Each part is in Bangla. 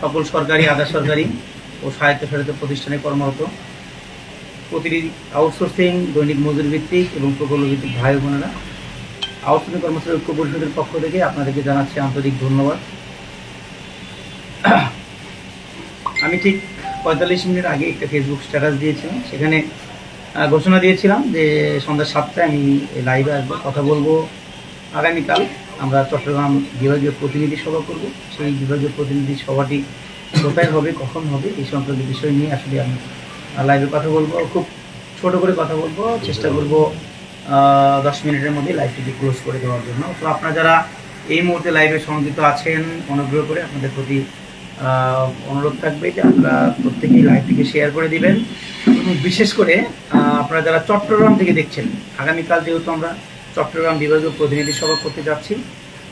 সকল সরকারি, আধা সরকারি ও স্বায়ত্তশাসিত প্রতিষ্ঠানে কর্মরত। প্রতিটি আউটসোর্সিং দৈনিক মজুরি ভিত্তিক এবং প্রকল্প ভিত্তিক ভাই বোনেরা আউটসোর্সিং কর্মচারী ঐক্য পরিষদের পক্ষ থেকে আপনাদেরকে জানাচ্ছি আন্তরিক ধন্যবাদ। আমি ঠিক পঁয়তাল্লিশ মিনিট আগে একটা ফেসবুক স্ট্যাটাস দিয়েছিলাম। সেখানে ঘোষণা দিয়েছিলাম যে সন্ধ্যা সাতটায় আমি লাইভে আসব, কথা বলব। আগামীকাল আমরা চট্টগ্রাম বিভাগীয় প্রতিনিধি সভা করব। সেই বিভাগীয় প্রতিনিধি সভাটি কোথায় হবে, কখন হবে, এই সংক্রান্ত বিষয় নিয়ে আসলে আমি লাইভে কথা বলব। খুব ছোট করে কথা বলব, চেষ্টা করব দশ মিনিটের মধ্যে লাইভটিকে ক্লোজ করে দেওয়ার জন্য। তো আপনারা যারা এই মুহূর্তে লাইভে সংযুক্ত আছেন, অনুগ্রহ করে আপনাদের প্রতি অনুরোধ থাকবে যে আপনারা প্রত্যেকেই লাইভটিকে শেয়ার করে দিবেন। বিশেষ করে আপনারা যারা চট্টগ্রাম থেকে দেখছেন, আগামীকাল যেহেতু আমরা চট্টগ্রাম বিভাগীয় প্রতিনিধি সভা করতে যাচ্ছি।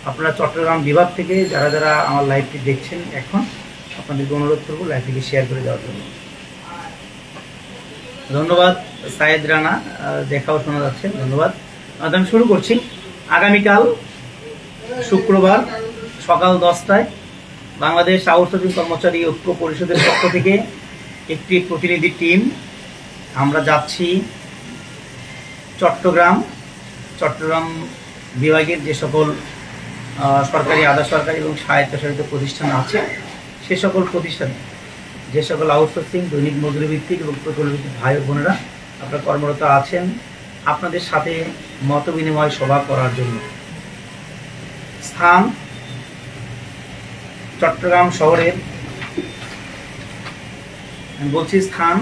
আপনারা চট্টগ্রাম বিভাগ থেকে যারা যারা আমার লাইভটি দেখছেন এখন, আপনাদেরকে অনুরোধ করব লাইভটিকে শেয়ার করে দেওয়ার জন্য। ধন্যবাদ, সায়েদ রানা। দেখাও শোনা যাচ্ছে। ধন্যবাদ। আমি শুরু করছি। আগামীকাল শুক্রবার সকাল দশটায় বাংলাদেশ আউটসোর্সিং কর্মচারী ঐক্য পরিষদের পক্ষ থেকে একটি প্রতিনিধি টিম। আমরা যাচ্ছি চট্টগ্রাম চট্টগ্রাম বিভাগের যে সকল সরকারি, আধা সরকারি এবং স্বায়ত্তশাসিত প্রতিষ্ঠান আছে, সে সকল প্রতিষ্ঠানে যে সকল আউটসোর্সিং দৈনিক মজুরি ভিত্তিক এবং প্রকল্প ভিত্তিক ভাই বোনেরা আপনারা কর্মরত আছেন, আপনাদের সাথে মত বিনিময় সভা করার জন্য। স্থান চট্টগ্রাম শহরের বলছি স্থান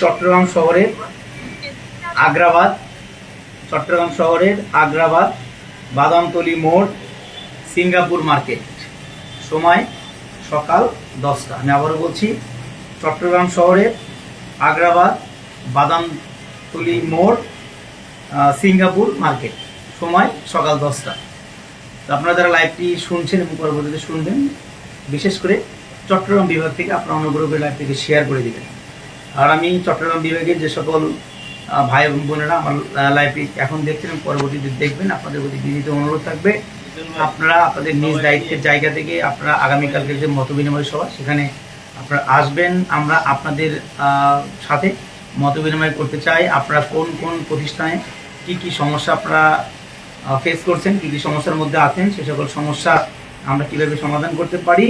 চট্টগ্রাম শহরের আগ্রাবাদ চট্টগ্রাম শহরের আগ্রাবাদ বাদামতলি মোড়, সিঙ্গাপুর মার্কেট। সময় সকাল দশটা। আমি আবারও বলছি, চট্টগ্রাম শহরের আগ্রাবাদ বাদামতলি মোড় সিঙ্গাপুর মার্কেট। সময় সকাল দশটা। আপনারা যারা লাইভটি শুনছেন এবং পরবর্তীতে শুনবেন, বিশেষ করে চট্টগ্রাম বিভাগ থেকে আপনারা অনুগ্রহ করে লাইভটিকে শেয়ার করে দিবেন। আর আমি চট্টগ্রাম বিভাগের যে সকল ভাই এবং বোনেরা আমার লাইভটি এখন দেখছেন এবং পরবর্তীতে দেখবেন আপনাদের প্রতি বিনীত অনুরোধ থাকবে। আপনারা আপনাদের নিজ দায়িত্বের জায়গা থেকে আপনারা আগামীকালকে যে মত বিনিময় সভা সেখানে আপনারা আসবেন। আমরা আপনাদের সাথে মত বিনিময় করতে চাই। আপনারা কোন কোন প্রতিষ্ঠানে কি কি সমস্যা আপনারা ফেস করছেন কী কী সমস্যার মধ্যে আছেন সে সকল সমস্যা আমরা কীভাবে সমাধান করতে পারি?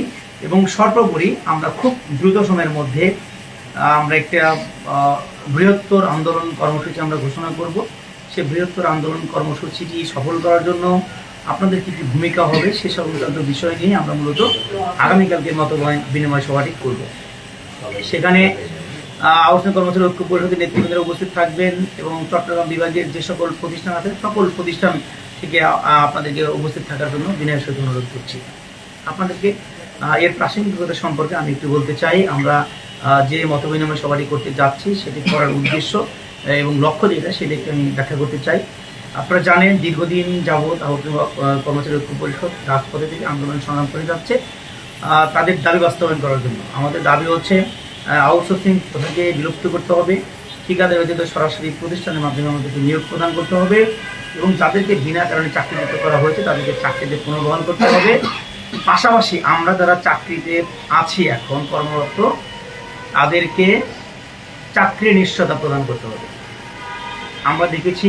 এবং সর্বোপরি আমরা খুব দ্রুত সময়ের মধ্যে আমরা একটা বৃহত্তর আন্দোলন কর্মসূচি আমরা ঘোষণা করব। সে বৃহত্তর আন্দোলন কর্মসূচিটি সফল করার জন্য আপনাদের কী কী ভূমিকা হবে সে সংক্রান্ত বিষয় নিয়ে আমরা মূলত আগামীকালকের মতো বিনিময় সভাটি করব। সেখানে আউটসোর্সিং কর্মচারী ঐক্য পরিষদের নেতৃবৃন্দরা উপস্থিত থাকবেন এবং চট্টগ্রাম বিভাগের যে সকল প্রতিষ্ঠান আছে, সকল প্রতিষ্ঠান থেকে আপনাদেরকে উপস্থিত থাকার জন্য বিনয়ের সাথে অনুরোধ করছি। আপনাদেরকে এর প্রাসঙ্গিকতা সম্পর্কে আমি একটু বলতে চাই। আমরা যে মত বিনিময় সবারই করতে যাচ্ছি সেটি করার উদ্দেশ্য এবং লক্ষ্য যেটা সেটা একটু আমি ব্যাখ্যা করতে চাই। আপনারা জানেন দীর্ঘদিন যাবৎ আউটসোর্সিং আহ, কর্মচারী ঐক্য পরিষদ রাজপথে থেকে আন্দোলন সংগ্রাম করে যাচ্ছে তাদের দাবি বাস্তবায়ন করার জন্য। আমাদের দাবি হচ্ছে আউটসোর্সিং প্রথাকে বিলুপ্ত করতে হবে ঠিকাদার ব্যতীত সরাসরি প্রতিষ্ঠানের মাধ্যমে আমাদেরকে নিয়োগ প্রদান করতে হবে এবং যাদেরকে বিনা কারণে চাকরিচ্যুত করা হয়েছে তাদেরকে চাকরিতে পুনর্বহাল করতে হবে। পাশাপাশি আমরা যারা চাকরিতে আছি এখন কর্মরত তাদেরকে চাকরি নিশ্চয়তা প্রদান করতে হবে। আমরা দেখেছি